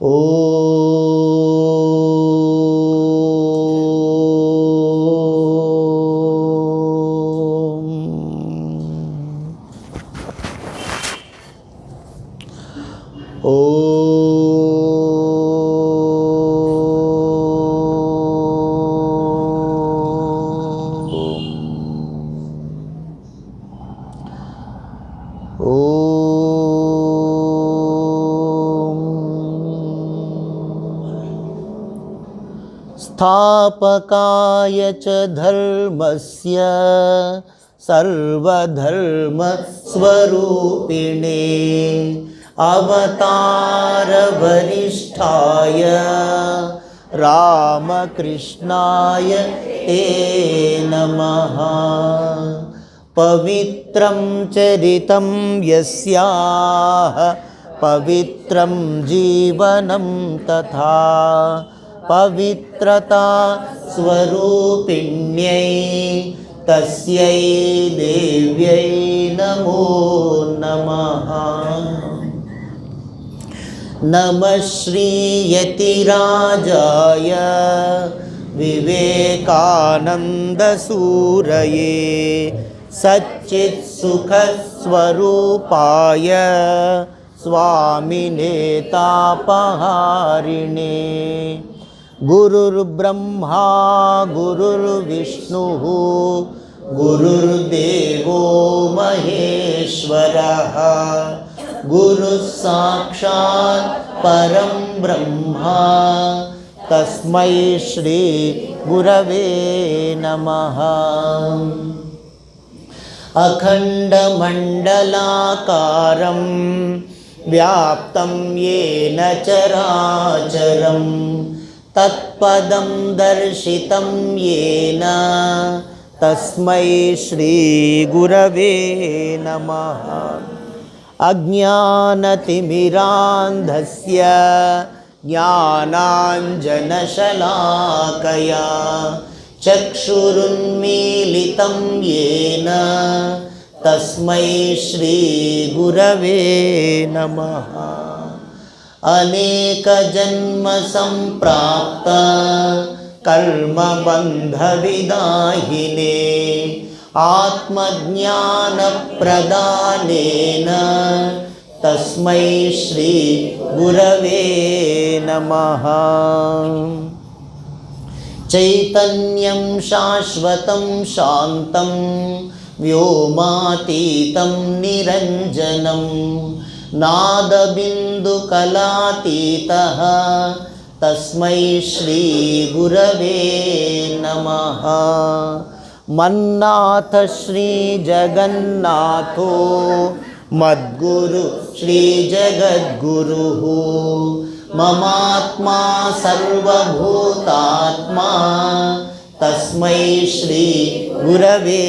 Om. Om. स्थापकाय च धर्मस्य सर्वधर्मस्वरूपिणे अवतारवरिष्ठाय रामकृष्णाय ते नमः। पवित्रं चरितं यस्याः पवित्रं जीवनं तथा पवित्रता स्वरूपिण्यै तस्यै देव्यै नमो नमः नमः श्रीयतिराजाय विवेकानन्दसूरये सच्चित्सुखस्वरूपाय स्वामिने तापहारिणे गुरुर्ब्रह्मा गुरुर्विष्णुः गुरुर्देवो महेश्वरः गुरुः साक्षात् परं ब्रह्मा तस्मै श्रीगुरवे नमः अखण्डमण्डलाकारं व्याप्तं येन चराचरं तत्पदं दर्शितं येन तस्मै श्रीगुरवे नमः अज्ञानतिमिरान्धस्य ज्ञानाञ्जनशलाकया चक्षुरुन्मीलितं येन तस्मै श्रीगुरवे नमः अनेकजन्मसम्प्राप्त कर्मबन्धविदाहिने आत्मज्ञानप्रदानेन। तस्मै श्रीगुरवे नमः। चैतन्यं शाश्वतं शान्तं व्योमातीतं निरञ्जनं नादबिन्दुकलातीतः तस्मै श्रीगुरवे नमः। मन्नाथ श्रीजगन्नाथो मद्गुरु श्रीजगद्गुरुः ममात्मा सर्वभूतात्मा तस्मै श्रीगुरवे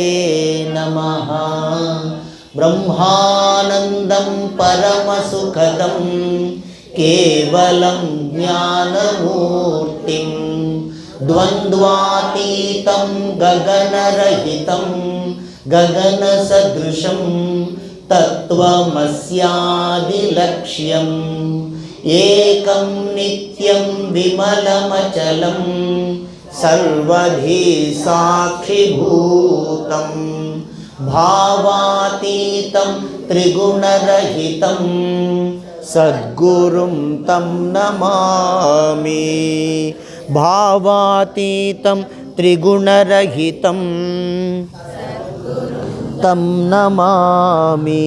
नमः ब्रह्मानन्दं परमसुखदं केवलं ज्ञानमूर्तिं द्वन्द्वातीतं गगनरहितं गगनसदृशं तत्त्वमस्यादिलक्ष्यम् एकं नित्यं विमलमचलं सर्वधी साक्षिभूतं भावातीतं त्रिगुणरहितं सद्गुरुं तं नमामि भावातीतं त्रिगुणरहितं तं नमामि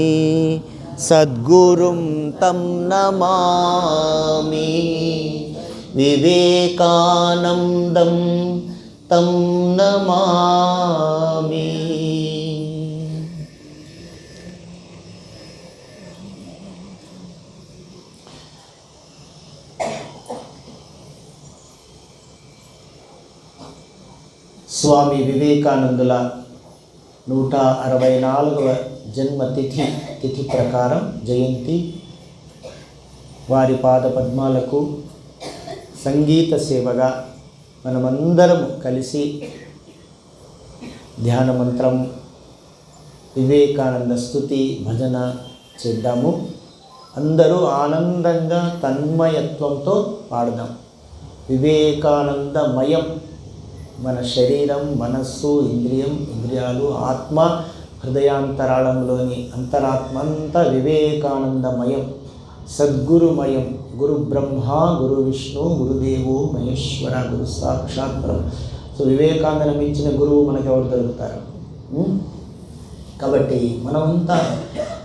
सद्गुरुं तं नमामि विवेकानन्दं तं नमामि స్వామి వివేకానందుల నూట అరవై నాలుగవ జన్మతిథి తిథి ప్రకారం జయంతి. వారి పాద పద్మాలకు సంగీత సేవగా మనమందరం కలిసి ధ్యాన మంత్రం వివేకానంద స్థుతి భజన చేద్దాము. అందరూ ఆనందంగా తన్మయత్వంతో పాడదాం. వివేకానందమయం. మన శరీరం మనస్సు ఇంద్రియం ఇంద్రియాలు ఆత్మ హృదయాంతరాళంలోని అంతరాత్మ అంతా వివేకానందమయం సద్గురుమయం. గురు బ్రహ్మ గురు విష్ణు గురుదేవు మహేశ్వర గురు సాక్షాత్ బ్రహ్మ. సో వివేకానందను ఇచ్చిన గురువు మనకు ఎవరు దొరుకుతారు కాబట్టి మనమంతా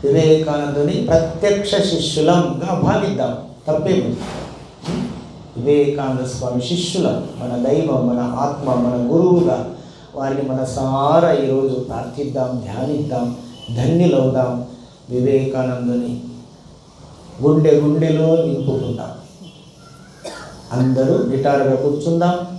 వివేకానందుని ప్రత్యక్ష శిష్యులంగా భావిద్దాం. తప్పేముంది? వివేకానంద స్వామి శిష్యుల మన దైవం మన ఆత్మ మన గురువుగా వారిని మన సారా ఈరోజు ప్రార్థిద్దాం ధ్యానిద్దాం ధన్యులవుదాం. వివేకానందుని గుండె గుండెలో నింపుకుందాం. అందరూ గిటారుగా కూర్చుందాం.